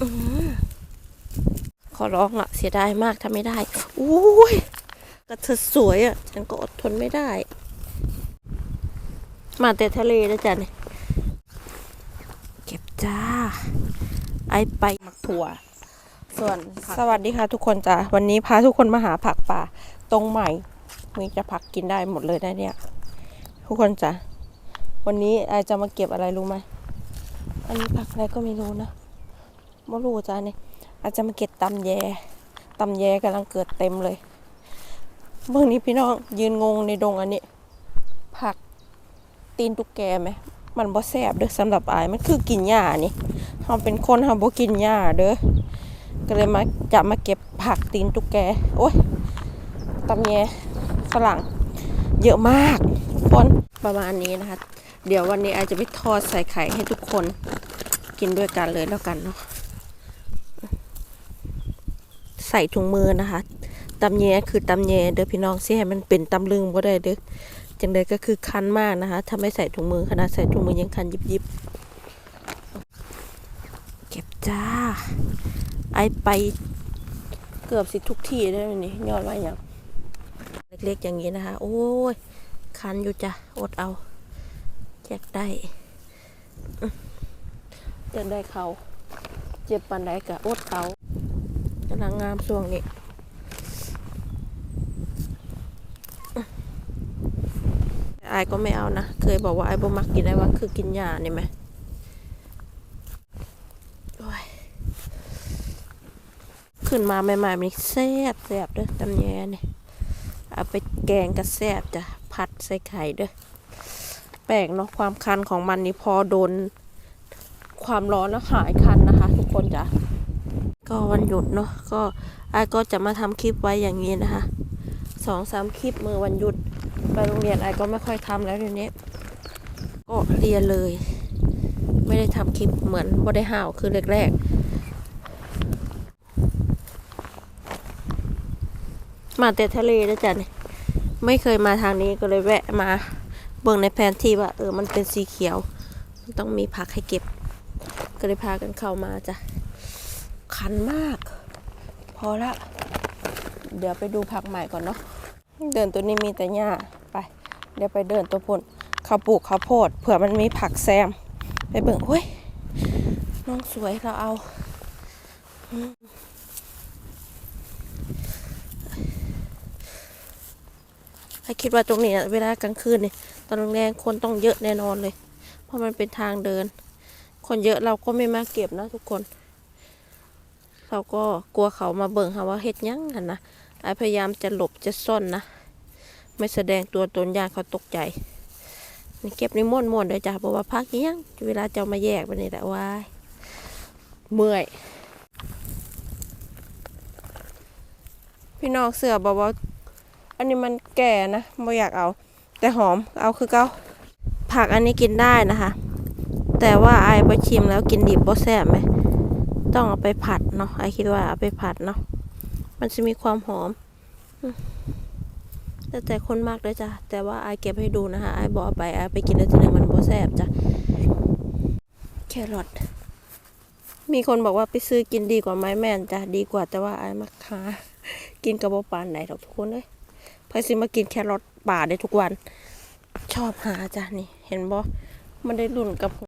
อขอร้องละเสียดายมากถ้าไม่ได้อุ้ยกระเธอสวยอะ ฉันก็อดทนไม่ได้ มาแต่ทะเลนะจ๊ะเนี่ยเก็บจ้า ไอไปหมักถั่ว ส่วนสวัสดีค่ะทุกคนจ้าวันนี้พาทุกคนมาหาผักป่า ตรงใหม่ มีจะผักกินได้หมดเลยนะเนี่ย ทุกคนจ้ะวันนี้ไอจะมาเก็บอะไรรู้ไหม อันนี้ผักอะไรก็ไม่รู้นะ ไม่รู้จ้ะเนี่ยอาจจะมาเก็บตำแยตำแยกำลังเกิดเต็มเลยเมื่อนี้พี่น้องยืนงงในดงอันนี้ ผักตีนตุ๊กแกไหมมันบ่แซ่บเด้อสำหรับอายมันคือกินหญ้านี่เราเป็นคนเราบ่กินหญ้าเด้อก็เลยมาจะมาเก็บผักตีนตุ๊กแกโอ้ยตำแยฝรั่งเยอะมากทุกคนประมาณนี้นะคะ เดี๋ยววันนี้อาจจะไปทอดใส่ไข่ให้ทุกคนกินด้วยกันเลยแล้วกันเนาะ ใส่ถุงมือนะคะตำแยคือตำแยเด้อพี่น้องสิให้มันเป็นตำลึงบ่ได้เด้อจังใดก็คือคันมากนะคะถ้าไม่ใส่ถุงมือขนาดใส่ถุงมือยังคันยิบยิบเก็บจ้า ไอไปเกือบสิทุกที่ได้เลยนี่ยอดว่าอย่างเล็กๆอย่างนี้นะคะ โอ้ย คันอยู่จ้ะ อดเอาแจกได้อื้อเจ็บได้เขา เจ็บปันไดกะอดเขา กำลังงามช่วงนี้ไอ้ก็ไม่เอานะ เคยบอกว่าไอ้บ่มักกินได้ว่าคือกินยาเนี่ยไหมโอ้ยขึ้นมาใหม่ๆมันแซ่บแซ่บเด้อตำแยนี่เอาไปแกงกระแซ่บจ้ะผัดใส่ไข่เด้อแปลกเนาะความคันของมันนี่พอโดน ความร้อนแล้วหายคันนะคะ ทุกคนจ้ะ ก็วันหยุดเนาะก็ไอ้ก็จะมาทำคลิปไว้อย่างนี้นะคะสองสามคลิปมือวันหยุดไปโรงเรียนไอ้ก็ไม่ค่อยทำแล้วเดี๋ยวนี้ก็เรียนเลย ไม่ได้ทำคลิปเหมือนบ่ได้ห่าวคือแรกๆมาแต่ทะเลนะจ๊ะเนี่ยไม่เคยมาทางนี้ก็เลยแวะมาเบิ่งในแผนที่ว่าเออมันเป็นสีเขียว มันต้องมีผักให้เก็บ ก็เลยพากันเข้ามาจ้ะ คันมาก พอละ เดี๋ยวไปดูผักใหม่ก่อนเนาะเดินตัวนี้มีแต่หญ้าไป เดี๋ยวไปเดินตัวพ่นข้าวปลูกข้าวโพดเผื่อมันมีผักแซม ไปเบิ่งเฮ้ยน้องสวยเราเอาถ้าคิดว่าตรงนี้เวลากลางคืนนี่ตอนแรงคนต้องเยอะแน่นอนเลย เพราะมันเป็นทางเดิน คนเยอะเราก็ไม่มาเก็บนะทุกคน เราก็กลัวเขามาเบิ่งค่ะว่าเฮ็ดยังกันนะไอพยายามจะหลบจะซ่อนนะ ไม่แสดงตัวตนยากเขาตกใจนี่เก็บในม่วนม่วนเลยจ้ะเพราะว่าพักยังเวลาจะมาแยกไปนี่แหละว้ายเมื่อย พี่น้องเสือบอกว่าอันนี้มันแก่นะไม่อยากเอา แต่หอมเอาคือเก้าผักอันนี้กินได้นะคะ แต่ว่าไอไปชิมแล้วกินดิบบ่แซ่บไหม ต้องเอาไปผัดเนาะไอคิดว่าเอาไปผัดเนาะมันจะมีความหอมแต่แต่คนมากเลยจ้ะแต่ว่าไอเก็บให้ดูนะคะไอบอกไปไอไปกินแล้วทีหนมันบ่แซ่บจ้ะแครอทมีคนบอกว่าไปซื้อกินดีกว่าไหมแม่นจ้ะดีกว่าแต่ว่าไอมักหากินกระบอกปานไหนทุกคนเลยพอสิมากินแครอทป่าได้ทุกวัน ชอบหาจ้ะนี่ เห็นบ่มันได้รุ่นกับ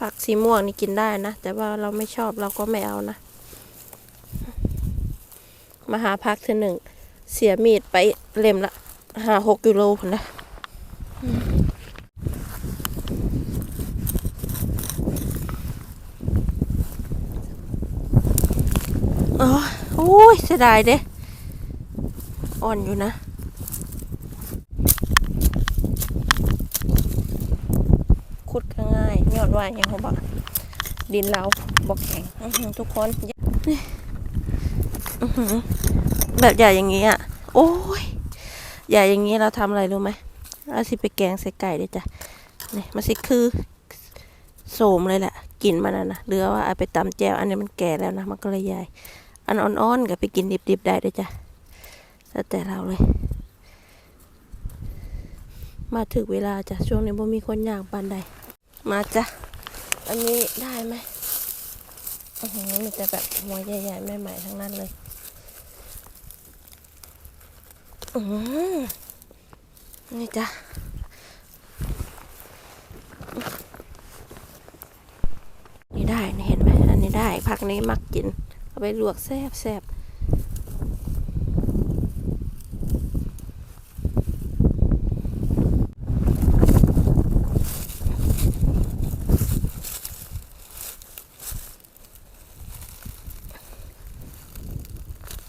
ผักสีม่วงนี่กินได้นะ แต่ว่าเราไม่ชอบเราก็ไม่เอานะ มาหาพักเธอหนึ่ง เสียมีดไปเล่มละหาหกกิโลพนนะอืมอ๋อโอ้ยเสียดายเด้ อ่อนอยู่นะ ขุดก็ง่ายยอด ว่าอย่างเขาบอกดินเราบอกแข็งทุกคนแบบใหญ่อย่างนี้อะ โอ้ยใหญ่อย่างนี้เราทำอะไรรู้ไหมเราสิไปแกงใส่ไก่ด้วยจ้ะนี่มันสิคือโสมเลยแหละกลิ่นมันนะนะหรือว่าเอาไปตำแจวอันนี้มันแก่แล้วนะมันก็เลยใหญ่ อันอ่อนๆก็ไปกินดิบๆได้ด้วยจ้ะแล้วแต่เราเลย มาถึงเวลาจ้ะช่วงนี้บ่มีคนอยางปานใด มาจ้ะ อันนี้ได้ไหมอื้โหมันจะแบบหัวใหญ่ๆใหม่ๆทั้งนั้นเลย อืมนี่จ้ะนี่ได้เห็นไหมอันนี้ได้ผักนี้มักกิน เอาไปลวกแซ่บแซ่บ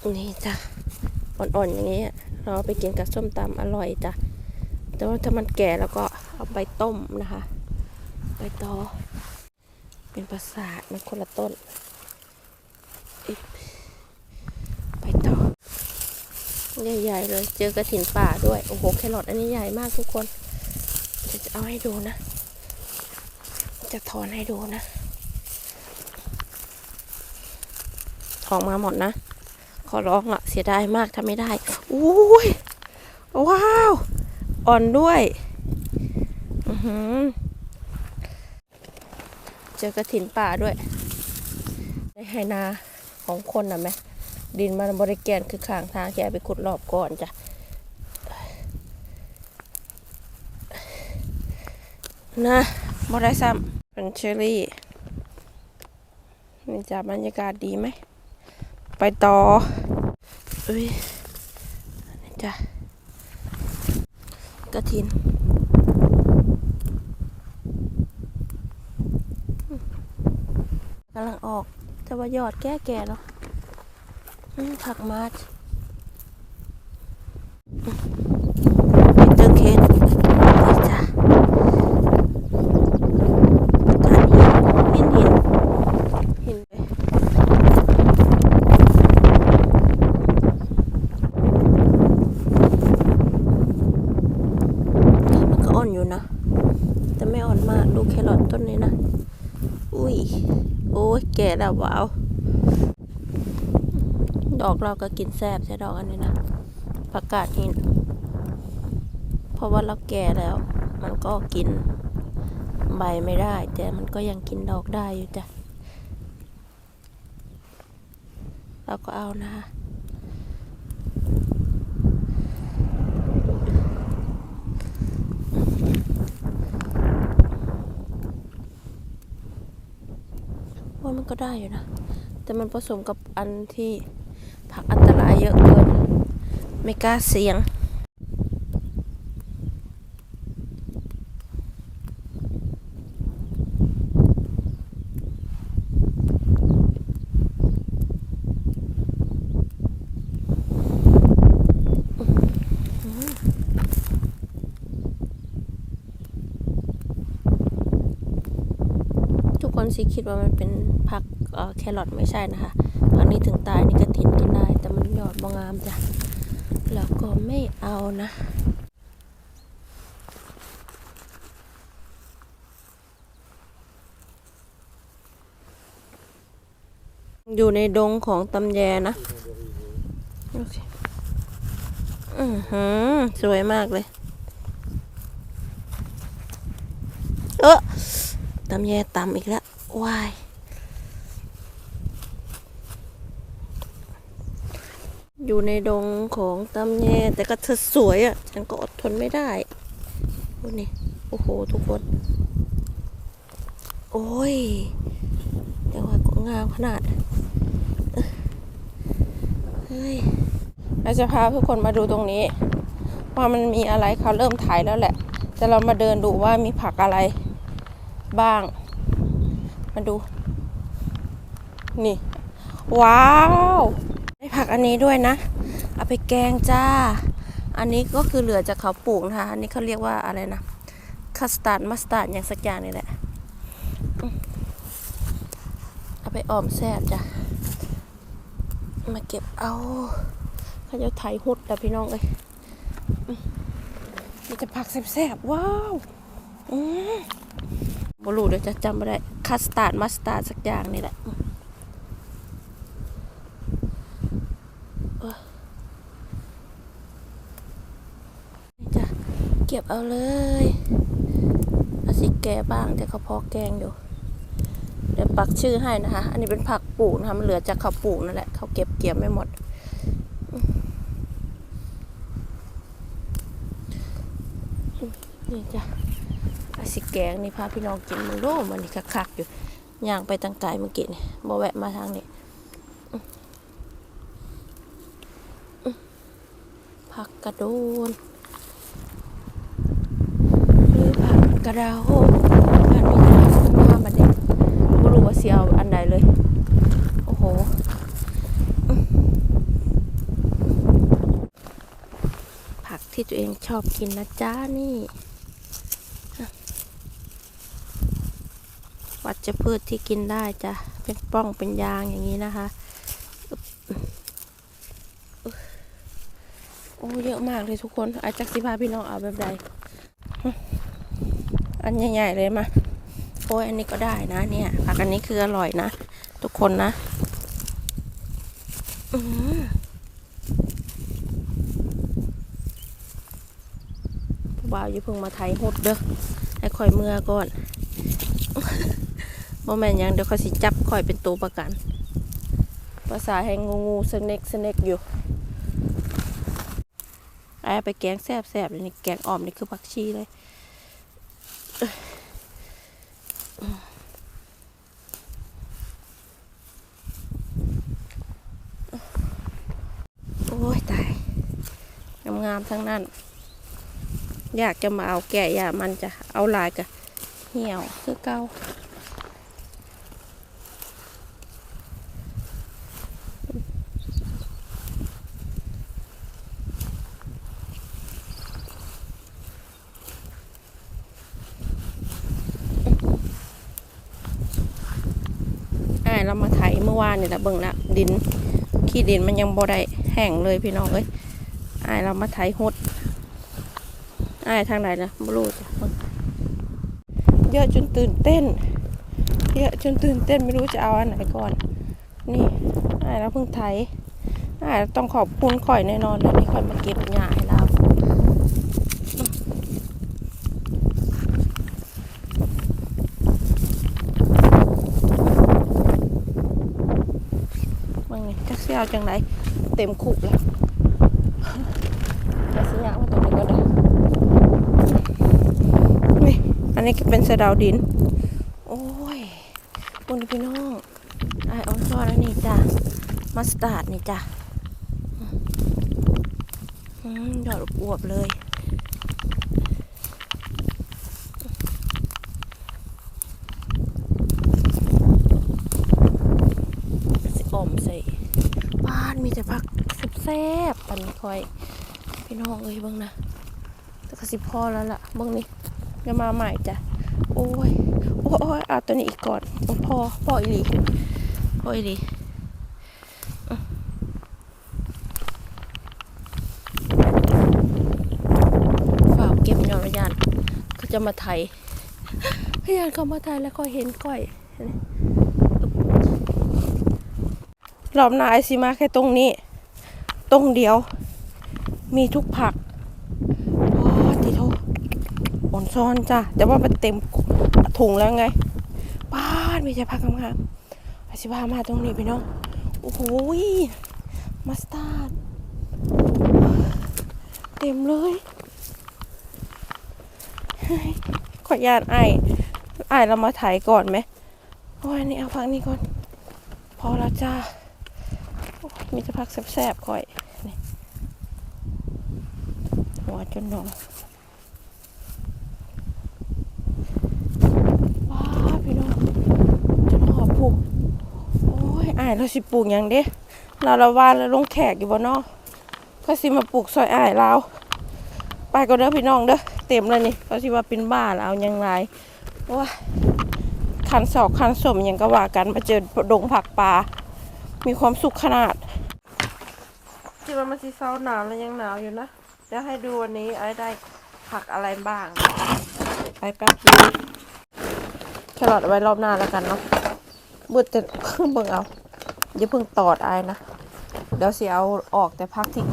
นี่จ้ะอ่อนๆอย่างนี้ เราเอไปกินกับส้มตำอร่อยจ้ะแต่ว่าถ้ามันแก่แล้วก็เอาไปต้มนะคะไปตอ เป็นประสาทมันคนละต้นอิ๊บไปต่อใหญ่ๆเลยเจอกระถินป่าด้วย โอ้โห แครอทอันนี้ใหญ่มากทุกคนเดี๋ยวจะเอาให้ดูนะ จะถอนให้ดูนะถองมาหมดนะ ขอร้องอะเสียดายมากถ้าไม่ได้อุ้ยว้าว อ่อนด้วยอือเจอกระถินป่าด้วยในไหนาของคนนะไหมดินมันบริแกนคือข้างทางแกไปขุดรอบก่อนจ้ะนะบได้ซ้ำเป็นเชอรี่นี่จ้ะบรรยากาศดีไหม ไปต่ออุ้ยนี่จ้ะกระถินกำลังออกแต่ว่ายอดแก่เนาะผักมาดเตอเคนนี่จ้ะฐานหินหินหินหินเลยนี่มันก็อ่อนอยู่นะ แต่ไม่อ่อนมาก ดูแครอทต้นนี้นะ อุ้ย โอ้ย แก่แล้วว้าวดอกเราก็กินแซบใช่ดอกอันนี้นะผักกาดหินเพราะว่าเราแก่แล้ว มันก็กินใบไม่ได้ แต่มันก็ยังกินดอกได้อยู่จ้ะเราก็เอานะคะว่ามัน ก็ได้อยู่นะ แต่มันผสมกับอันที่ผักอันตรายเยอะเกิน ไม่กล้าเสี่ยง ทุกค นสิคิดว่ามันเป็นผักแครอทไม่ใช่นะคะผักนี้ถึงตายนี่กระถินกินได้ แต่มันยอดบางามจ้ะแล้วก็ไม่เอานะอยู่ในดงของตำแยนะ โอเค อือหือ สวยมากเลย เออตำแยตำอีกแล้ว วายอยู่ในดงของตำแยแต่ก็เธอสวยอะ ฉันก็อดทนไม่ได้โอ้นี่ โอ้โห ทุกคน โอ้ยแต่ว่าก็งามขนาดเอ้อเฮ้ยเราจะพาทุกคนมาดูตรงนี้ ว่ามันมีอะไรเขาเริ่มถ่ายแล้วแหละ แต่เรามาเดินดูว่ามีผักอะไรบ้าง มาดู นี่ ว้าวได้ผักอันนี้ด้วยนะ เอาไปแกงจ้า อันนี้ก็คือเหลือจากเขาปลูกนะคะ อันนี้เขาเรียกว่าอะไรนะคัสตาร์ดมัสตาร์ดอย่างสักอย่างนี่แหละ เอาไปออมแซ่บจ้ะ มาเก็บเอาเขาจะไถหุดแต่พี่น้องเลยมมีแต่ผักแซ่บๆว้าว อืม บรูเดี๋ยวจะจำไม่ได้คัสตาร์ดมัสตาร์ดสักอย่างนี่แหละนี่จ้ะเก็บเอาเลยเอาสิแกะบ้างแต่เขาพอแกงอยู่ เดี๋ยวปักชื่อให้นะคะ อันนี้เป็นผักปลูกนะคะมันเหลือจากเขาปลูกนั่นแหละเขาเก็บเกี่ยวไม่หมดนี่จ้ะ กงนี่พาพี่น้องกินมันโล่มันนี่คักๆอยู่ย่างไปตั้งไกลเมื่อกี้นี่บ่แวะมาทางนี้ผักกระโดนหรือผักกระดาวอันนี้มาบัดนี้บ่รู้ว่าสิเอาอันใดเลย โอ้โหผักที่ตัวเองชอบกินนะจ้านี่ วัชพืชที่กินได้จะเป็นป้องเป็นยางอย่างนี้นะคะ โอ้เยอะมากเลยทุกคนอาจักสิพาพี่น้องเอาแบบใดอันใหญ่ๆเลยมาโอ้ยอันนี้ก็ได้นะเนี่ยผักอันนี้คืออร่อยนะ ทุกคนนะอื้อหือผู้บ่าวอย่เพิ่งมาไทยหดเด้อให้คอยเมื่อก่อน บ่แม่นยังเดี๋ยวเขาสิจับข่อยเป็นตัวประกัน ภาษาแห่งงูงูสเน็กสเน็กอยู่ไอ้ไปแกงแซ่บแซบเลยนี่แกงอ่อมนี่คือผักชีเลยโอ้ยตายงามๆทั้งนั้น อยากจะมาเอาแกะอย่ามันจะเอาลายกะเหี่ยวคือเก่าเรามาไถเมื่อ วานนี่แหละเบิ่งละดิน ขี้ดินมันยังบ่ได้แห้งเลยพี่น้องเอ้ยอ่าเรามาไถหดอ่าทางไหนนะบ่รู้จ้ะเยอะจนตื่นเต้น เยอะจนตื่นเต้นไม่รู้จะเอาอันไหนก่อน นี่อ่าเราเพิ่งไถอ่าต้องขอบคุณข่อยแน่นอนเลยที่ข่อยมาเก็บหญ้าให้เราเบิ่งนี่จักสิ เอาจังไดเต็มคุกแล้วจะสิยางมาตรงนี้ก็ได้นี่อันนี้ก็เป็นสะดาวดิน โอ้ยบุญพี่น้องไอออนซอนอันนี้จ้ะมัสตาร์ดนี่จ้ะอืมดอกอวบเลยสิอมใส่บ้าน มีแต่ผักแซ่บๆปันคอยพี่น้องเอ้ยบ้างนะแต่ก็สิพอแล้วล่ะบ้างนี่จะมาใหม่จ้ะโอ้ยโอ้ยเอาตัวนี้อีกก่อนพอพออีหลีพออีหลีอะฝากเก็บยอดระยานก็จะมาไถพยานเขามาไถแล้วก็เห็นก้อย รอบหน้าไอซีมาแค่ตรงนี้ ตรงเดียว มีทุกผักโอ้ติโทอ่อนซ้อนจ้ะ แต่ว่ามันเต็มถุงแล้วไงป้าดมีแต่ผักงามๆไอซิพามาตรงนี้พี่น้อง โอ้โหมัสตาร์ดเต็มเลยขออนุญาตไอ้ไอ้เรามาถ่ายก่อนไหมโอ้ยนี่เอาพักนี้ก่อน พอแล้วจ้า มีแต่พักแซ่บๆก่อยหัวจนหนองว้าพี่น้องจะมาหอบปลูกโอ้ยอายเราสิปลูกยังเด้เราละวานแล้วลงแขกอยู่บ่เนาะก็สิมาปลูกซอยอายเราไปก็เด้อพี่น้องเด้อเต็มเลยนี่ก็สิว่าเป็นบ้าแล้วเอายังไรโอ้ยคันศอกคันสมยังก็ว่ากันมาเจอดงผักปลา มีความสุขขนาดที่ว่ามันสิเศร้าหนาวแล้วยังหนาวอยู่นะเดี๋ยวให้ดูวันนี้ไอ้ได้ผักอะไรบ้าง ไปแป๊บนึงแครอทเอาไว้รอบหน้าแล้วกันเนาะบุดจะเบิ่งเอาอย่าเพิ่งตอดอายนะเดี๋ยวสิเอาออกแต่พักที่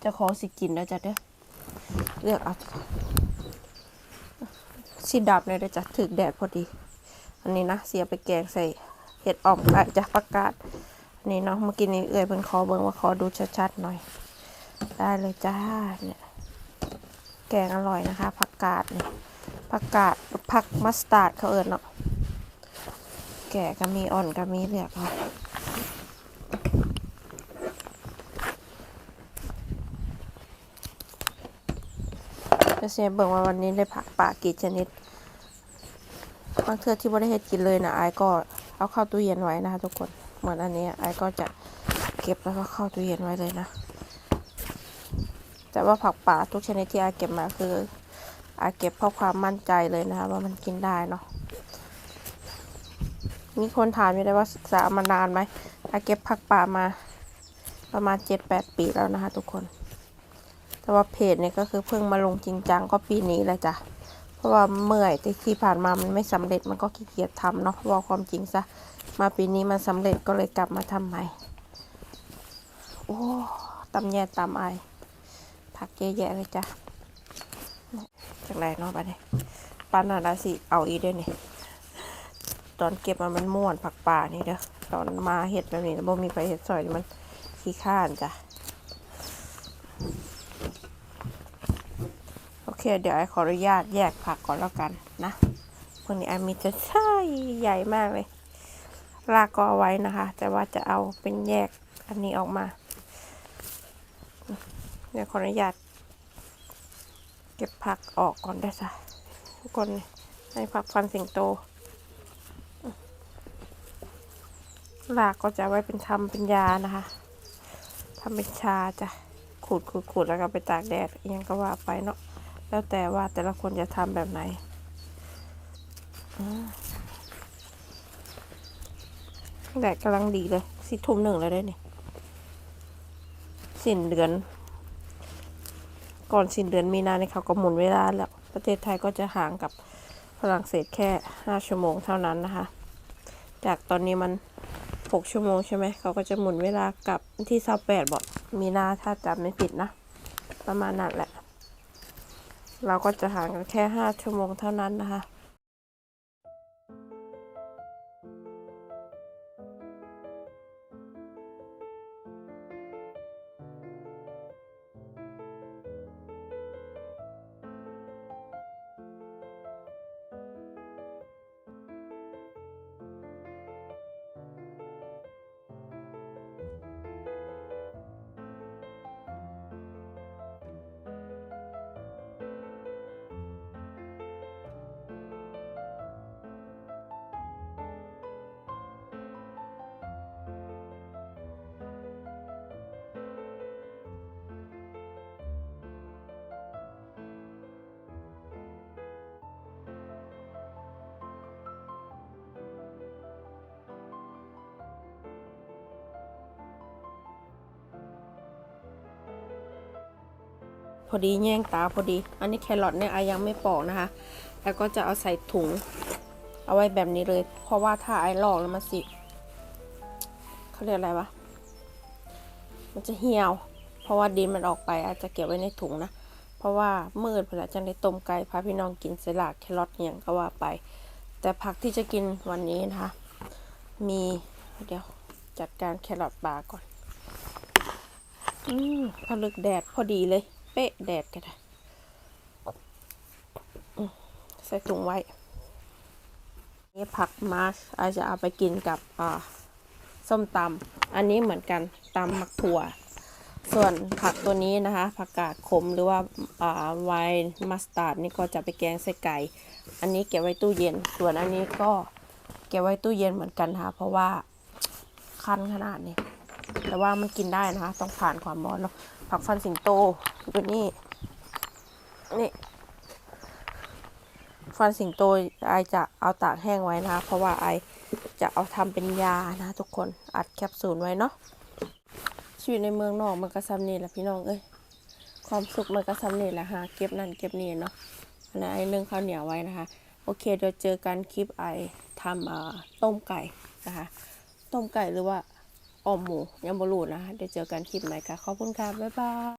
เจะของสิกินแล้วจ้ะเด้อเลือกเอาสิดับเลยเด้อจ้ะถึกแดดพอดี อันนี้นะเสียไปแกงใส่เห็ดอ่อมไก่จะประกาศ นี่เนาะเมื่อกี้นี้เอ่ยเพิ่นขอเบิ่งว่าขอดูชัดๆหน่อย ได้เลยจ้าเนี่ยแกงอร่อยนะคะผักกาดเนี่ยผักกาดผักมัสตาร์ดเขาเอิญเนาะแก่ก็มีอ่อนก็มีเรียกเนาะจะเสียเบิ่งว่าวันนี้ได้ผักป่ากี่ชนิดบางเทือที่ไม่ได้เฮ็ดกินเลยนะไอายก็เอาเข้าตู้เย็นไว้นะคะทุกคน เหมือนอันนี้ไอายก็จะเก็บแล้วก็เข้าตู้เย็นไว้เลยนะ แต่ว่าผักป่าทุกชนิดที่ไอาเก็บมาคือไอาเก็บเพราะความมั่นใจเลยนะคะว่ามันกินได้เนาะมีคนถามอยู่เลยว่าศึกษามานานไหมไอาเก็บผักป่ามาประมาณเจ็ดแปดปีแล้วนะคะทุกคน แต่ว่าเพจเนี่ยก็คือเพิ่งมาลงจริงจังก็ปีนี้แหละจ้ะ เพราะว่าเมื่อยที่ที่ผ่านมามันไม่สำเร็จมันก็ขี้เกียจทำเนาะว่าความจริงซะ มาปีนี้มันสำเร็จก็เลยกลับมาทำใหม่ โอ้ตำแย่ตำไอผักเยอะแยะเลยจ้ะจากไรเนาะบ้านนี้ปานนาดาสิเอาอีกด้วยนี่ตอนเก็บมันมันม่วนผักป่านี่เด้อตอนมาเห็ดแบบนี้แล้วบ่มีไปเห็ดซอยมันขี้ข้านจ้ะโอเค เดี๋ยวไอขออนุญาตแยกผักก่อนแล้วกันนะพวกนี้ไอมีจะใช่ใหญ่มากเลย ลากก็เอาไว้นะคะ แต่ว่าจะเอาเป็นแยกอันนี้ออกมา เดี๋ยวขออนุญาตเก็บผักออกก่อนได้จ้ะทุกคนให้ผักฟันสิงโตลากก็จะไว้เป็นทำเป็นยานะคะทำเป็นชาจ้ะขูดขูดขูดแล้วก็ไปตากแดดอิหยังก็ว่าไปเนาะแล้วแต่ว่าแต่ละคนจะทำแบบไหนอ แดดกำลังดีเลยสิทุ่มหนึ่งแล้วได้เนี่ยสิ้นเดือน ก่อนสิ้นเดือนมีนาเนี่ยเขาก็หมุนเวลาแล้ว ประเทศไทยก็จะห่างกับฝรั่งเศสแค่ห้าชั่วโมงเท่านั้นนะคะ จากตอนนี้มันหกชั่วโมงใช่ไหม เขาก็จะหมุนเวลากลับที่เสาแปดบอกมีนาถ้าจำไม่ผิดนะ ประมาณนั้นแหละ เราก็จะห่างกันแค่ห้าชั่วโมงเท่านั้นนะคะ อดีแย่งตาพอดี อันนี้แครอทเนี่ยอายังไม่ปอกนะคะ แล้วก็จะเอาใส่ถุง เอาไว้แบบนี้เลย เพราะว่าถ้าไอลอกแล้วมันสิเขาเรียกอะไรวะ มันจะเหี่ยว เพราะว่าดินมันออกไป อาจจะเก็บไว้ในถุงนะ เพราะว่ามืดเวลาจังได้ต้มไก่พาพี่น้องกินสลัดแครอทเนี่ยก็ว่าไป แต่ผักที่จะกินวันนี้นะคะ มีเดี๋ยวจัดการแครอทบาก่อน อืมผลึกแดดพอดีเลย เป๊ะแดดกันใส่ถุงไว้ นี่ผักมาชอาจจะเอาไปกินกับอ่าส้มตำอันนี้เหมือนกันตำหมักถั่ว ส่วนผักตัวนี้นะคะ ผักกาดขมหรือว่าอ่าไวน์มัสตาร์ดนี่ก็จะไปแกงใส่ไก่ อันนี้เก็บไว้ตู้เย็น ส่วนอันนี้ก็เก็บไว้ตู้เย็นเหมือนกันค่ะ เพราะว่าคันขนาดนี้ แต่ว่ามันกินได้นะคะ ต้องผ่านความร้อนเนาะ ผักฟันสิงโตตัวนี้นี่ ฟันสิงโตไอจะเอาตากแห้งไว้นะคะ เพราะว่าไอจะเอาทำเป็นยานะทุกคนอัดแคปซูลไว้เนาะชีวิตในเมืองนอกมันก็ซ้ำนี่แหละพี่น้องเอ้ยความสุขมันก็ซ้ำนี่แหละฮะเก็บนั่นเก็บนี่เนาะอันนั้ไอเนึ่องข้าวเหนียวไว้นะคะ โอเคเดี๋ยวเจอกันคลิปไอทำต้มไก่นะคะ ต้มไก่หรือว่า ออมหมูยังบรูนะคะเดี๋ยวเจอกันคลิปใหม่ค่ะ ขอบคุณค่ะ บ๊ายบาย